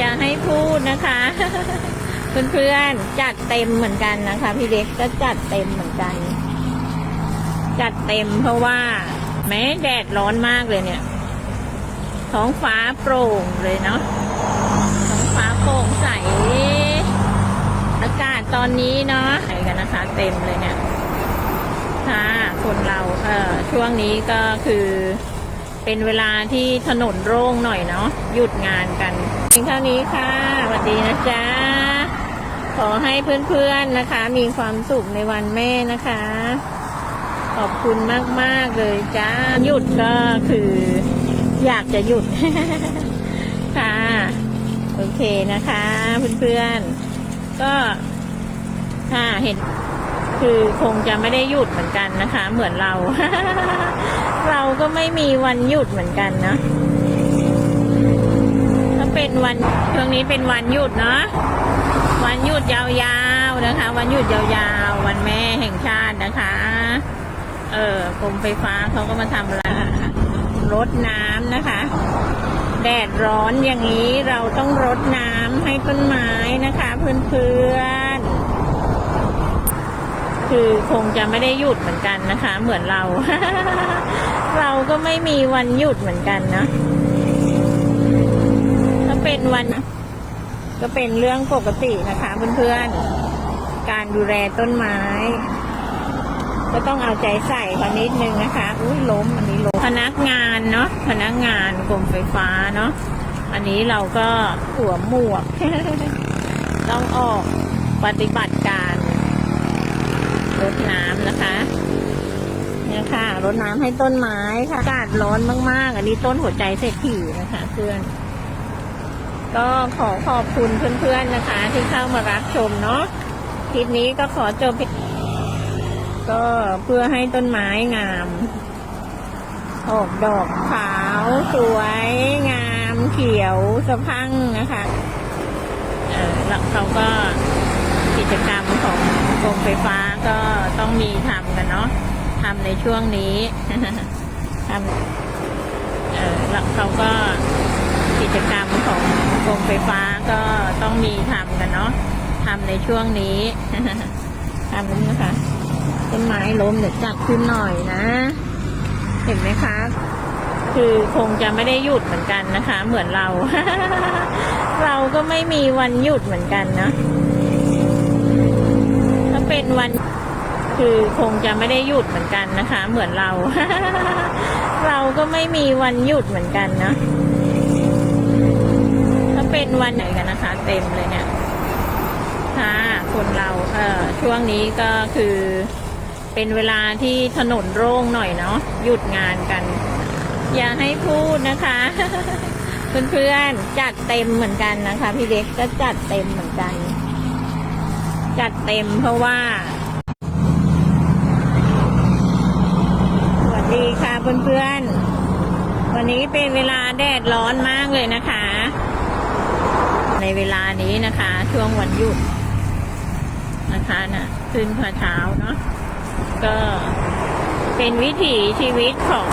อย่าให้พูดนะคะ เพื่อนๆ จัดเต็มเหมือนกันนะคะ พี่เล็กก็จัดเต็มเหมือนกัน จัดเต็มเพราะว่า แม้แดดร้อนมากเลยเนี่ย ท้องฟ้าโปร่งเลยเนาะท้องฟ้าโปร่งใส อากาศตอนนี้เนาะไหนกันนะคะ เต็มเลยเนี่ยค่ะคนเราเอ่อช่วงนี้ก็คือเป็นเวลาที่ถนนโล่งหน่อยเนาะหยุดงานกัน เพียงเท่านี้ค่ะสวัสดีนะจ๊ะ ขอให้เพื่อนๆนะคะ มีความสุขในวันแม่นะคะ ขอบคุณมากๆเลยจ้า หยุดก็คือ อยากจะหยุด ค่ะ โอเคนะคะ เพื่อนๆ ก็ค่ะเห็นคือคงจะไม่ได้หยุดเหมือนกันนะคะ เหมือนเรา เราก็ไม่มีวันหยุดเหมือนกันเนาะ เป็นวันช่วงนี้เป็นวันหยุดเนาะวันหยุดยาวๆนะคะ วันหยุดยาวๆ วันแม่แห่งชาตินะคะ เออกรมไฟฟ้าเขาก็มาทำอะไรรดน้ำนะคะ แดดร้อนอย่างนี้เราต้องรดน้ำให้ต้นไม้นะคะ เพื่อนๆ คือคงจะไม่ได้หยุดเหมือนกันนะคะ เหมือนเรา เราก็ไม่มีวันหยุดเหมือนกันเนาะ เป็นวัน ก็เป็นเรื่องปกตินะคะเพื่อนๆ การดูแลต้นไม้ ก็ต้องเอาใจใส่เขานิดนึงนะคะอุ้ยล้มอันนี้ล้มพนักงานเนาะพนักงานกรมไฟฟ้าเนาะอันนี้เราก็หัวหมวก ต้องออกปฏิบัติการรดน้ำนะคะเนี่ยค่ะรดน้ำให้ต้นไม้ค่ะอากาศร้อนมากๆ อันนี้ต้นหัวใจเศรษฐีนะคะเพื่อน ก็ขอขอบคุณเพื่อนๆนะคะ ที่เข้ามารับชมเนาะคลิปนี้ก็ขอจบก็เพื่อให้ต้นไม้งามออกดอกขาวสวยงามเขียวสะพังนะคะเออแล้วเขาก็กิจกรรมของกรมไฟฟ้าก็ต้องมีทำกันเนาะทำในช่วงนี้ทำเออแล้วเขาก็ กิจกรรมของกรมไฟฟ้าก็ต้องมีทำกันเนาะทำในช่วงนี้ทำนี้นะคะต้นไม้ล้มเดี๋ยวจับขึ้นหน่อยนะ เห็นไหมคะ คือคงจะไม่ได้หยุดเหมือนกันนะคะ เหมือนเรา เราก็ไม่มีวันหยุดเหมือนกันนะถ้าเป็นวันคือคงจะไม่ได้หยุดเหมือนกันนะคะ เหมือนเรา เราก็ไม่มีวันหยุดเหมือนกันนะ เป็นวันไหนกันนะคะ เต็มเลยเนี่ยค่ะคนเราเอ่อช่วงนี้ก็คือเป็นเวลาที่ถนนโล่งหน่อยเนาะหยุดงานกัน อย่าให้พูดนะคะ เพื่อนๆจัดเต็มเหมือนกันนะคะ พี่เล็กก็จัดเต็มเหมือนกัน จัดเต็มเพราะว่าสวัสดีค่ะเพื่อนๆวันนี้เป็นเวลาแดดร้อนมากเลยนะคะ ในเวลานี้นะคะ ช่วงวันหยุดนะคะนะขึ้นพาเช้าเนาะก็เป็นวิถีชีวิตของ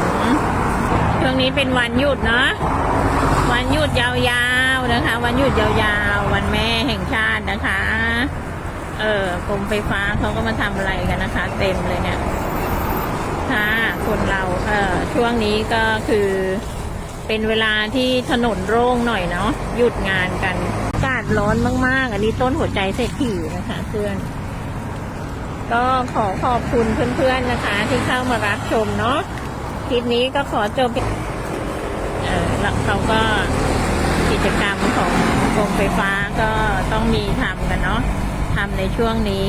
ช่วงนี้เป็นวันหยุดเนาะวันหยุดยาวๆนะคะ วันหยุดยาวๆ วันแม่แห่งชาตินะคะ เออกรมไฟฟ้าเขาก็มาทำอะไรกันนะคะ เต็มเลยเนี่ยค่ะคนเราเอ่อช่วงนี้ก็คือ เป็นเวลาที่ถนนโล่งหน่อยเนาะหยุดงานกันอากาศร้อนมาก ๆ อันนี้ต้นหัวใจเศรษฐีนะคะเพื่อน ก็ขอขอบคุณเพื่อน ๆ นะคะ ที่เข้ามารับชมเนาะคลิปนี้ก็ขอจบเออแล้วเขาก็กิจกรรมของกรมไฟฟ้าก็ต้องมีทำกันเนาะทำในช่วงนี้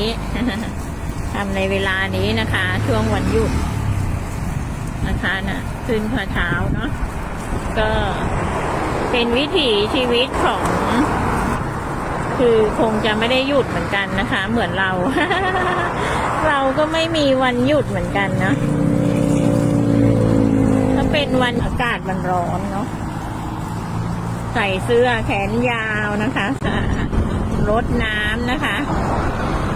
ทำในเวลานี้นะคะ ช่วงวันหยุดนะคะนะขึ้นพาเช้าเนาะ ก็เป็นวิถีชีวิตของ คือคงจะไม่ได้หยุดเหมือนกันนะคะ เหมือนเรา เราก็ไม่มีวันหยุดเหมือนกันนะถ้าเป็นวันอากาศมันร้อนเนาะใส่เสื้อแขนยาวนะคะรดน้ำนะคะ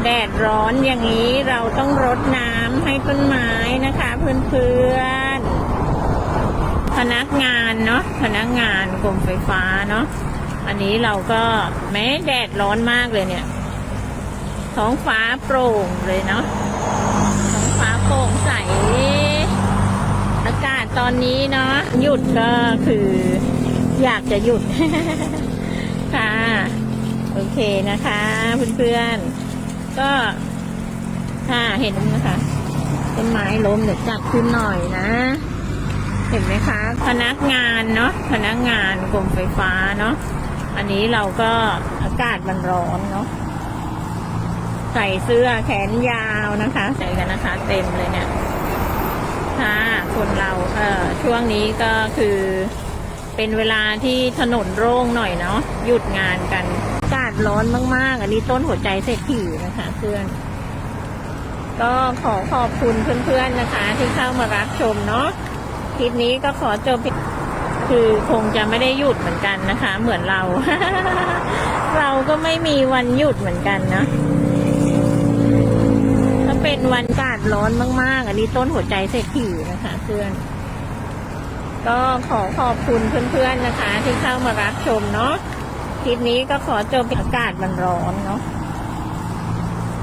แดดร้อนอย่างนี้เราต้องรดน้ำให้ต้นไม้นะคะ เพื่อนๆ พนักงานเนาะพนักงานกรมไฟฟ้าเนาะอันนี้เราก็แม้แดดร้อนมากเลยเนี่ย ท้องฟ้าโปร่งเลยเนาะท้องฟ้าโปร่งใส อากาศตอนนี้เนาะหยุดก็คือ อยากจะหยุด ค่ะ โอเคนะคะเพื่อนๆ ก็ค่ะเห็นนะคะต้นไม้ล้มเดี๋ยวจับขึ้นหน่อยนะ เห็นไหมคะ พนักงานเนาะพนักงานกรมไฟฟ้าเนาะอันนี้เราก็อากาศมันร้อนเนาะใส่เสื้อแขนยาวนะคะ ใส่กันนะคะ เต็มเลยเนี่ยค่ะคนเราเอ่อช่วงนี้ก็คือเป็นเวลาที่ถนนโล่งหน่อยเนาะหยุดงานกันอากาศร้อนมาก ๆ อันนี้ต้นหัวใจเศรษฐีนะคะเพื่อน ก็ขอขอบคุณเพื่อน ๆ นะคะ ที่เข้ามารับชมเนาะ คลิปนี้ก็ขอจบคือคงจะไม่ได้หยุดเหมือนกันนะคะ เหมือนเรา เราก็ไม่มีวันหยุดเหมือนกันนะถ้าเป็นวันอากาศร้อนมาก ๆ อันนี้ต้นหัวใจเศรษฐีนะคะ เพื่อน ก็ขอขอบคุณเพื่อน ๆ นะคะ ที่เข้ามารับชมเนาะคลิปนี้ก็ขอจบอากาศมันร้อนเนาะ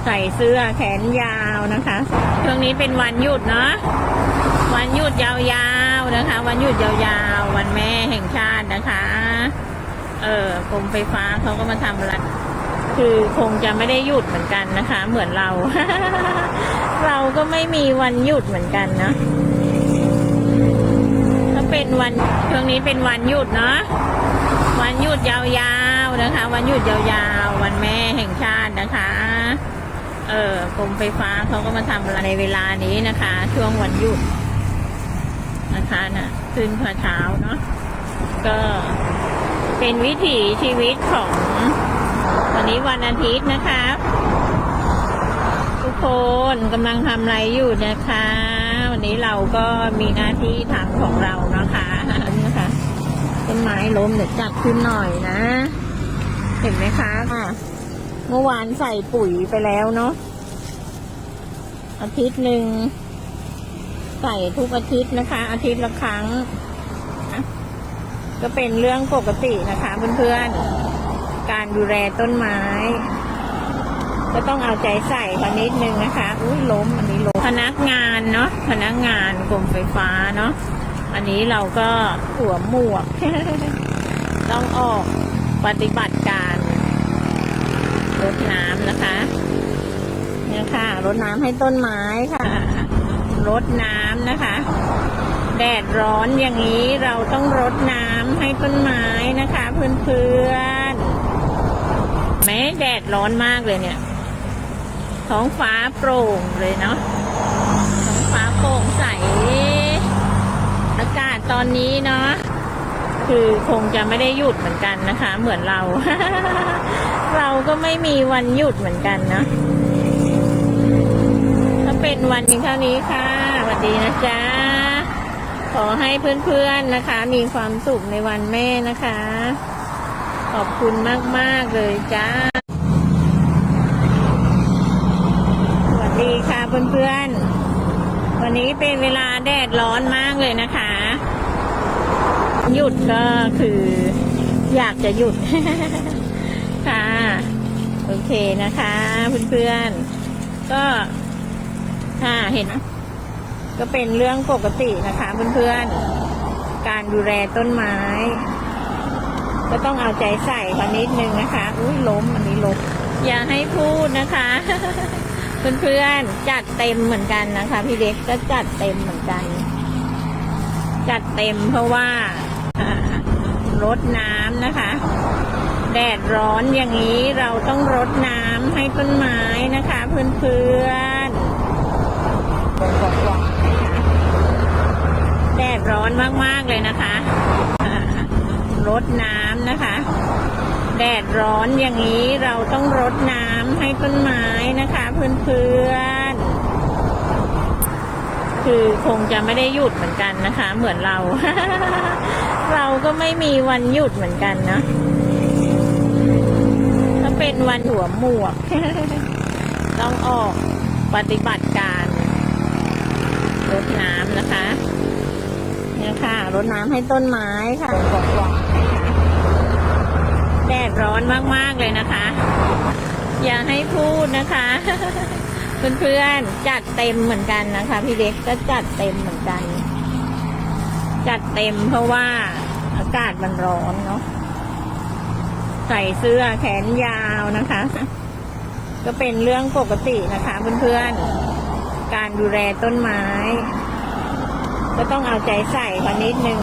ใส่เสื้อแขนยาวนะคะ ช่วงนี้เป็นวันหยุดเนาะ วันหยุดยาวๆ นะคะ วันหยุดยาวๆ วันแม่แห่งชาตินะคะ เออกรมไฟฟ้าเขาก็มาทำอะไรคือคงจะไม่ได้หยุดเหมือนกันนะคะ เหมือนเรา เราก็ไม่มีวันหยุดเหมือนกันนะถ้าเป็นวันช่วงนี้เป็นวันหยุดเนาะวันหยุดยาวๆนะคะ วันหยุดยาวๆ วันแม่แห่งชาตินะคะ เออกรมไฟฟ้าเขาก็มาทำอะไรในเวลานี้นะคะ ช่วงวันหยุด นะคะนะขึ้นพอเช้าเนาะก็เป็นวิถีชีวิตของวันนี้วันอาทิตย์นะคะ ทุกคนกำลังทำอะไรอยู่นะคะ วันนี้เราก็มีหน้าที่ทำของเรานะคะนี่นะคะต้นไม้ล้มเดี๋ยวจับขึ้นหน่อยนะ เห็นไหมคะค่ะเมื่อวานใส่ปุ๋ยไปแล้วเนาะอาทิตย์หนึ่ง ใส่ทุกอาทิตย์นะคะ อาทิตย์ละครั้งนะก็เป็นเรื่องปกตินะคะเพื่อนๆ การดูแลต้นไม้ ก็ต้องเอาใจใส่กันนิดนึงนะคะ อุ้ยล้มอันนี้ล้มพนักงานเนาะพนักงานกรมไฟฟ้าเนาะอันนี้เราก็สวมหมวก ต้องออกปฏิบัติการรดน้ำนะคะเนี่ยค่ะรดน้ำให้ต้นไม้ค่ะ รดน้ำนะคะ แดดร้อนอย่างนี้เราต้องรดน้ำให้ต้นไม้นะคะเพื่อนๆแม้แดดร้อนมากเลยเนี่ย ท้องฟ้าโปร่งเลยเนาะ ท้องฟ้าโปร่งใส อากาศตอนนี้เนาะ คือคงจะไม่ได้หยุดเหมือนกันนะคะ เหมือนเรา เราก็ไม่มีวันหยุดเหมือนกันเนาะ เป็นวันเพียงเท่านี้ค่ะสวัสดีนะจ๊ะ ขอให้เพื่อนๆนะคะ มีความสุขในวันแม่นะคะ ขอบคุณมากๆเลยจ้า สวัสดีค่ะเพื่อนๆ วันนี้เป็นเวลาแดดร้อนมากเลยนะคะ หยุดก็คือ อยากจะหยุด ค่ะ โอเคนะคะ เพื่อนๆ ก็ ค่ะเห็นนะก็เป็นเรื่องปกตินะคะเพื่อนๆ การดูแลต้นไม้ ก็ต้องเอาใจใส่กันนิดนึงนะคะ อุ้ยล้มอันนี้ล้มอย่าให้พูดนะคะ เพื่อนๆ จัดเต็มเหมือนกันนะคะ พี่เล็กก็จัดเต็มเหมือนกัน จัดเต็มเพราะว่าอ่ารดน้ำนะคะ แดดร้อนอย่างนี้เราต้องรดน้ำให้ต้นไม้นะคะ เพื่อนๆ แดดร้อนมาก ๆ เลยนะคะรดน้ำนะคะ แดดร้อนอย่างนี้เราต้องรดน้ำให้ต้นไม้นะคะเพื่อนๆ คือคงจะไม่ได้หยุดเหมือนกันนะคะ เหมือนเรา เราก็ไม่มีวันหยุดเหมือนกันนะถ้าเป็นวันหัวหมวก ต้องออกปฏิบัติการ รดน้ำนะคะ เนี่ยค่ะรดน้ำให้ต้นไม้ค่ะแดดร้อนมาก ๆ เลยนะคะ อย่าให้พูดนะคะ เพื่อนๆ จัดเต็มเหมือนกันนะคะ พี่เล็กก็จัดเต็มเหมือนกัน จัดเต็มเพราะว่าอากาศมันร้อนเนาะใส่เสื้อแขนยาวนะคะ ก็เป็นเรื่องปกตินะคะเพื่อนๆ การดูแลต้นไม้ ก็ต้องเอาใจใส่กันนิดนึง